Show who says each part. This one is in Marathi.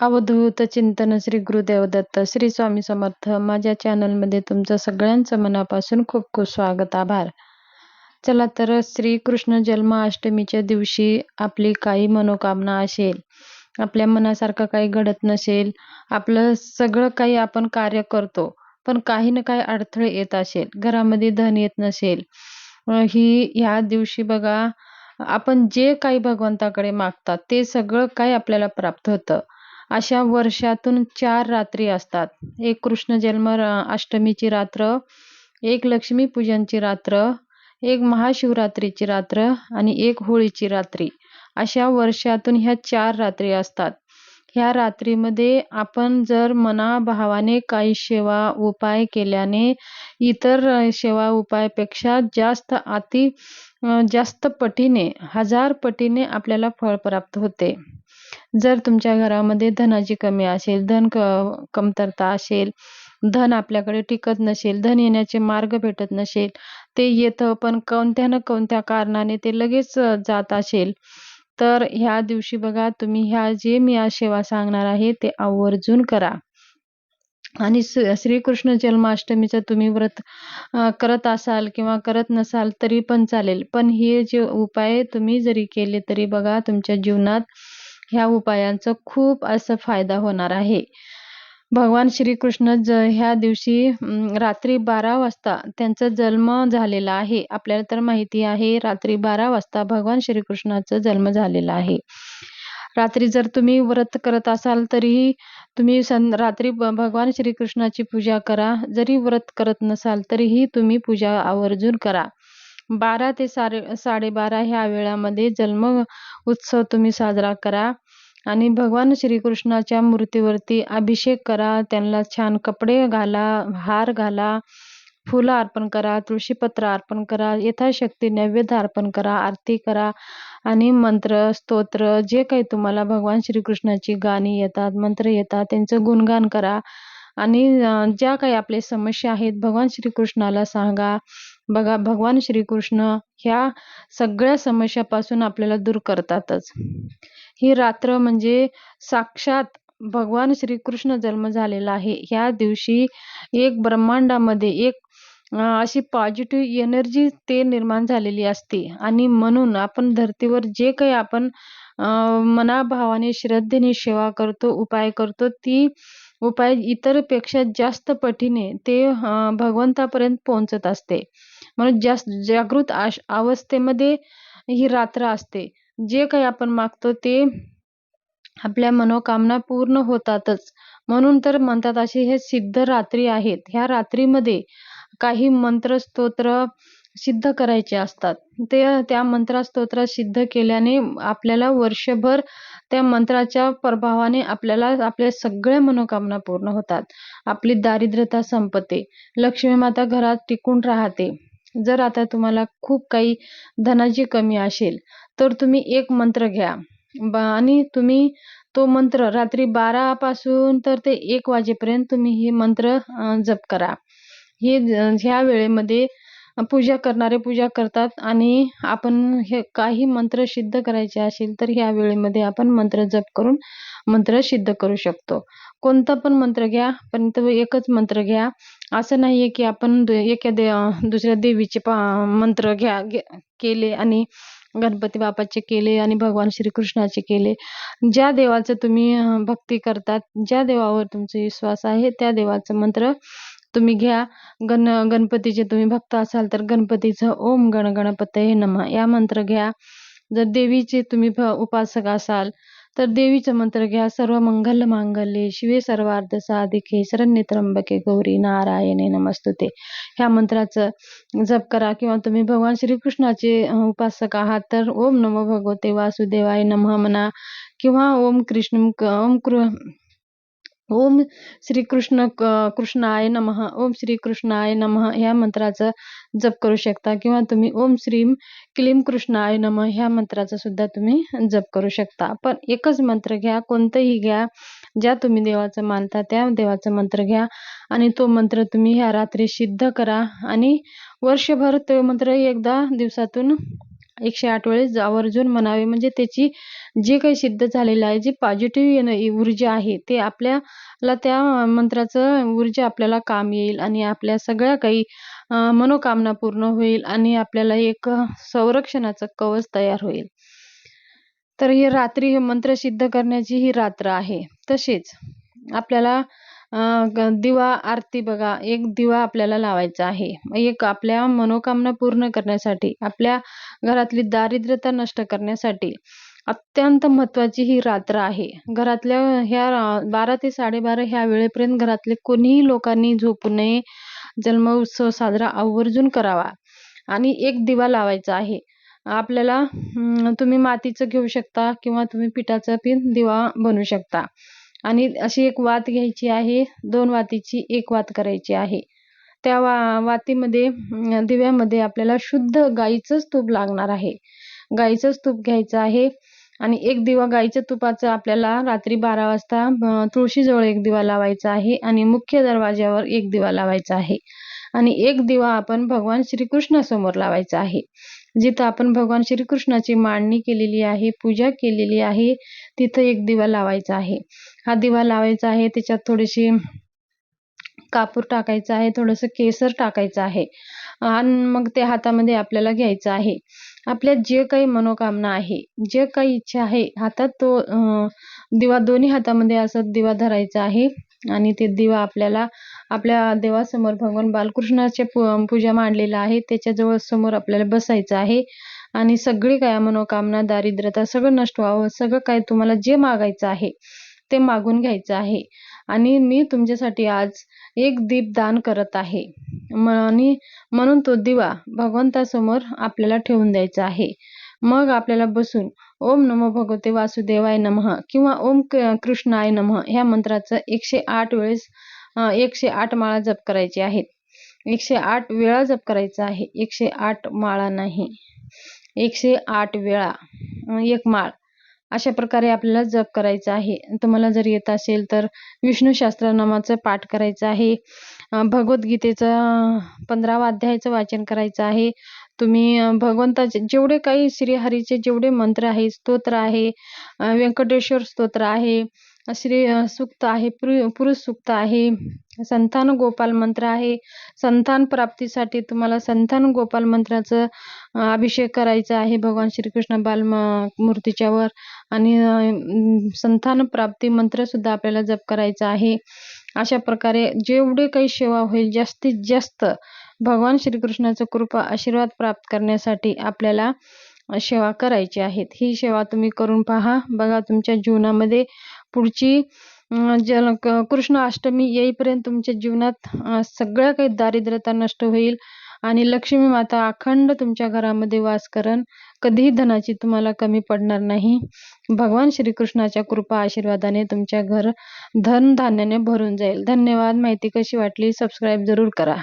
Speaker 1: अवधूत चिंतन श्री गुरुदेव दत्त श्री स्वामी समर्थ. माझ्या चॅनलमध्ये तुमचं सगळ्यांचं मनापासून खूप खूप स्वागत आभार. चला तर श्री कृष्ण जन्माष्टमीच्या दिवशी आपली काही मनोकामना असेल. आपल्या मनासारखं काही घडत नसेल. आपलं सगळं काही आपण कार्य करतो पण काही ना काही अडथळे येत असेल. घरामध्ये धन येत नसेल. ही ह्या दिवशी बघा आपण जे काही भगवंताकडे मागतात ते सगळं काही आपल्याला प्राप्त होतं. अशा वर्षातून चार रात्री असतात. एक कृष्ण जन्म अष्टमीची रात्र एक लक्ष्मीपूजनची रात्र एक महाशिवरात्रीची रात्र आणि एक होळीची रात्री. अशा वर्षातून ह्या चार रात्री असतात. ह्या रात्रीमध्ये आपण जर मनाभावाने काही सेवा उपाय केल्याने इतर सेवा उपायापेक्षा जास्त अति जास्त पटीने हजार पटीने आपल्याला फळ प्राप्त होते. जर तुमच्या घरामध्ये धनाची कमी असेल धन क कमतरता असेल धन आपल्याकडे टिकत नसेल धन येण्याचे मार्ग भेटत नसेल ते येतं पण कोणत्या ना कोणत्या कारणाने ते लगेच जात असेल तर ह्या दिवशी बघा तुम्ही ह्या जे मी आज सेवा सांगणार आहे ते आवर्जून करा. आणि श्रीकृष्ण जन्माष्टमीचं तुम्ही व्रत करत असाल किंवा करत नसाल तरी पण चालेल. पण हे जे उपाय तुम्ही जरी केले तरी बघा तुमच्या जीवनात ह्या उपायांचा खूप असा फायदा होणार आहे. भगवान श्रीकृष्ण ज ह्या दिवशी रात्री बारा वाजता त्यांचा जन्म झालेला आहे. आपल्याला तर माहिती आहे रात्री बारा वाजता भगवान श्रीकृष्णाचा जन्म झालेला आहे. रात्री जर तुम्ही व्रत करत असाल तरीही तुम्ही सं रात्री भगवान श्रीकृष्णाची पूजा करा. जरी व्रत करत नसाल तरीही तुम्ही पूजा आवर्जून करा. बारा ते सारे साडेबारा ह्या वेळामध्ये जन्म उत्सव तुम्ही साजरा करा. आणि भगवान श्रीकृष्णाच्या मूर्तीवरती अभिषेक करा. त्यांना छान कपडे घाला हार घाला फुलं अर्पण करा तुळशीपत्र अर्पण करा यथाशक्ती नैवेद्य अर्पण करा आरती करा. आणि मंत्र स्तोत्र जे काही तुम्हाला भगवान श्रीकृष्णाची गाणी येतात मंत्र येतात त्यांचं गुणगान करा. आणि ज्या काही आपल्या समस्या आहेत भगवान श्रीकृष्णाला सांगा. बघा भगवान श्रीकृष्ण ह्या सगळ्या समस्यापासून आपल्याला दूर करतातच. ही रात्र म्हणजे साक्षात भगवान श्रीकृष्ण जन्म झालेला आहे. ह्या दिवशी एक ब्रह्मांडामध्ये एक अशी पॉझिटिव्ह एनर्जी ते निर्माण झालेली असते. आणि म्हणून आपण धर्तीवर जे काही आपण मनाभावाने श्रद्धेने सेवा करतो उपाय करतो ती उपाय इतरपेक्षा जास्त पटीने ते भगवंतापर्यंत पोहोचत असते. म्हणून जास्त जागृत अवस्थेमध्ये ही रात्र असते. जे काही आपण मागतो ते आपल्या मनोकामना पूर्ण होतातच. म्हणून तर म्हणतात असे हे सिद्ध रात्री आहेत. ह्या रात्रीमध्ये काही मंत्र स्तोत्र सिद्ध करायचे असतात. ते त्या मंत्रास्तोत्र सिद्ध केल्याने आपल्याला वर्षभर त्या मंत्राच्या प्रभावाने आपल्याला आपल्या सगळ्या मनोकामना पूर्ण होतात. आपली दारिद्र्यता संपते. लक्ष्मी माता घरात टिकून राहते. जर आता तुम्हाला खूप काही धनाची कमी असेल तर तुम्ही एक मंत्र घ्या. आणि तुम्ही तो मंत्र रात्री बारा पासून तर ते एक वाजेपर्यंत तुम्ही हे मंत्र जप करा. हे ह्या वेळेमध्ये पूजा करणारे पूजा करतात आणि आपण हे काही मंत्र सिद्ध करायचे असेल तर ह्या वेळेमध्ये आपण मंत्र जप करून मंत्र सिद्ध करू शकतो. कोणता पण मंत्र घ्या पण तो एकच मंत्र घ्या. असं नाहीये की आपण एका दे दुसऱ्या देवीचे मंत्र घ्या केले आणि गणपती बापाचे केले आणि भगवान श्रीकृष्णाचे केले. ज्या देवाचं तुम्ही भक्ती करतात ज्या देवावर तुमचा विश्वास आहे त्या देवाचं मंत्र तुम्ही घ्या. गण गणपतीचे तुम्ही भक्त असाल तर गणपतीचं ओम गण गणपतये नमः. या मंत्र घ्या. जर देवीचे तुम्ही उपासक असाल तर देवीचं मंत्र घ्या. सर्व मंगल मांगल्ये शिवे सर्वार्थ साधिके. शरण्य त्र्यंबके गौरी नारायणे नमस्तुते. ह्या मंत्राचं जप करा किंवा तुम्ही भगवान श्रीकृष्णाचे उपासक आहात तर ओम नमो भगवते वासुदेवाय नमः म्हणा किंवा ओम कृष्ण ओम कृ ओम श्री कृष्ण कृष्णाय नमः. ओम श्री कृष्णाय नमः ह्या मंत्राचा जप करू शकता किंवा तुम्ही ओम श्रीम क्लीम कृष्णाय नमः ह्या मंत्राचा सुद्धा तुम्ही जप करू शकता. पण एकच मंत्र घ्या कोणतंही घ्या ज्या तुम्ही देवाचं मानता त्या देवाचा मंत्र घ्या आणि तो मंत्र तुम्ही ह्या रात्री सिद्ध करा. आणि वर्षभर तो मंत्र एकदा दिवसातून एकशे आठ वेळेस आवर्जून म्हणावे. म्हणजे त्याची जे काही सिद्ध झालेलं आहे जी पॉझिटिव्ह ऊर्जा आहे ते आपल्याला त्या मंत्राचं ऊर्जा आपल्याला काम येईल आणि आपल्या सगळ्या काही मनोकामना पूर्ण होईल आणि आपल्याला एक संरक्षणाचं कवच तयार होईल. तर हे रात्री हे मंत्र सिद्ध करण्याची ही रात्र आहे. तसेच आपल्याला दिवा आरती बघा एक दिवा आपल्याला लावायचा आहे. एक आपल्या मनोकामना पूर्ण करण्यासाठी आपल्या घरातली दारिद्र्यता नष्ट करण्यासाठी अत्यंत महत्वाची ही रात्र आहे. घरातल्या ह्या बारा ते साडेबारा ह्या वेळेपर्यंत घरातले कोणीही लोकांनी झोपू नये जन्म उत्सव साजरा आवर्जून करावा. आणि एक दिवा लावायचा आहे. आपल्याला तुम्ही मातीचं घेऊ शकता किंवा तुम्ही पिठाचा पिन दिवा बनवू शकता. आणि अशी एक वात घ्यायची आहे दोन वातीची एक वात करायची आहे. त्या वा वातीमध्ये दिव्यामध्ये आपल्याला शुद्ध गाईचंच तूप लागणार आहे. गाईचंच तूप घ्यायचं आहे आणि एक दिवा गाईच्या तुपाचं आपल्याला रात्री बारा वाजता तुळशीजवळ एक दिवा लावायचा आहे आणि मुख्य दरवाज्यावर एक दिवा लावायचा आहे. आणि एक दिवा आपण भगवान श्रीकृष्णासमोर लावायचा आहे. जिथं आपण भगवान श्रीकृष्णाची मांडणी केलेली आहे पूजा केलेली आहे तिथं एक दिवा लावायचा आहे. हा दिवा लावायचा आहे. त्याच्यात थोडीशी कापूर टाकायचा आहे. थोडंसं केसर टाकायचं आहे. आणि मग ते हातामध्ये आपल्याला घ्यायचं आहे. आपल्या जे काही मनोकामना आहे जे काही इच्छा आहे हातात तो दिवा दोन्ही हातामध्ये असं दिवा धरायचा आहे. आणि ते दिवा आपल्याला आपल्या देवासमोर भगवान बालकृष्णाचे पूजा मांडलेला आहे. त्याच्याजवळ समोर आपल्याला बसायचं आहे. आणि सगळी काय मनोकामना दारिद्र्यता सगळं नष्ट व्हावं सगळं काय तुम्हाला जे मागायचं आहे ते मागून घ्यायचं आहे. आणि मी तुमच्यासाठी आज एक दीप दान करत आहे. आणि म्हणून तो दिवा भगवंतासमोर आपल्याला ठेवून द्यायचा आहे. मग आपल्याला बसून ओम नमो भगवते वासुदेवाय नमः किंवा ओम कृष्णाय नमः ह्या मंत्राचं एकशे आठ वेळेस एकशे आठ माळा जप करायचे आहेत. एकशे आठ वेळा जप करायचा आहे. एकशे आठ माळा नाही. एकशे आठ वेळा एक माळ. अशा प्रकारे आपल्याला जप करायचा आहे. तुम्हाला जर येत असेल तर विष्णू नामाचं पाठ करायचं आहे. भगवद्गीतेचं पंधरावा अध्यायाचं वाचन करायचं आहे. तुम्ही भगवंताचे जेवढे काही श्रीहरीचे जेवढे मंत्र आहे स्तोत्र आहे व्यंकटेश्वर स्तोत्र आहे श्री सूक्त आहे पुरुष सूक्त आहे. संतान गोपाल मंत्र आहे. संतान प्राप्तीसाठी तुम्हाला संतान गोपाल मंत्राचं अभिषेक करायचा आहे भगवान श्रीकृष्ण बाल मूर्तीच्यावर आणि संतान प्राप्ती मंत्र सुद्धा आपल्याला जप करायचा आहे. अशा प्रकारे जेवढे काही सेवा होईल जास्तीत जास्त भगवान श्रीकृष्णाचं कृपा आशीर्वाद प्राप्त करण्यासाठी आपल्याला सेवा करायची आहेत. ही सेवा तुम्ही करून पहा. बघा तुमच्या जीवनामध्ये पुढची जल कृष्ण अष्टमी येईपर्यंत तुमच्या जीवनात सगळ्या काही दारिद्र्यता नष्ट होईल आणि लक्ष्मी माता अखंड तुमच्या घरामध्ये वास करण कधीही धनाची तुम्हाला कमी पडणार नाही. भगवान श्रीकृष्णाच्या कृपा आशीर्वादाने तुमच्या घर धन धान्याने भरून जाईल. धन्यवाद. माहिती कशी वाटली? सबस्क्राईब जरूर करा.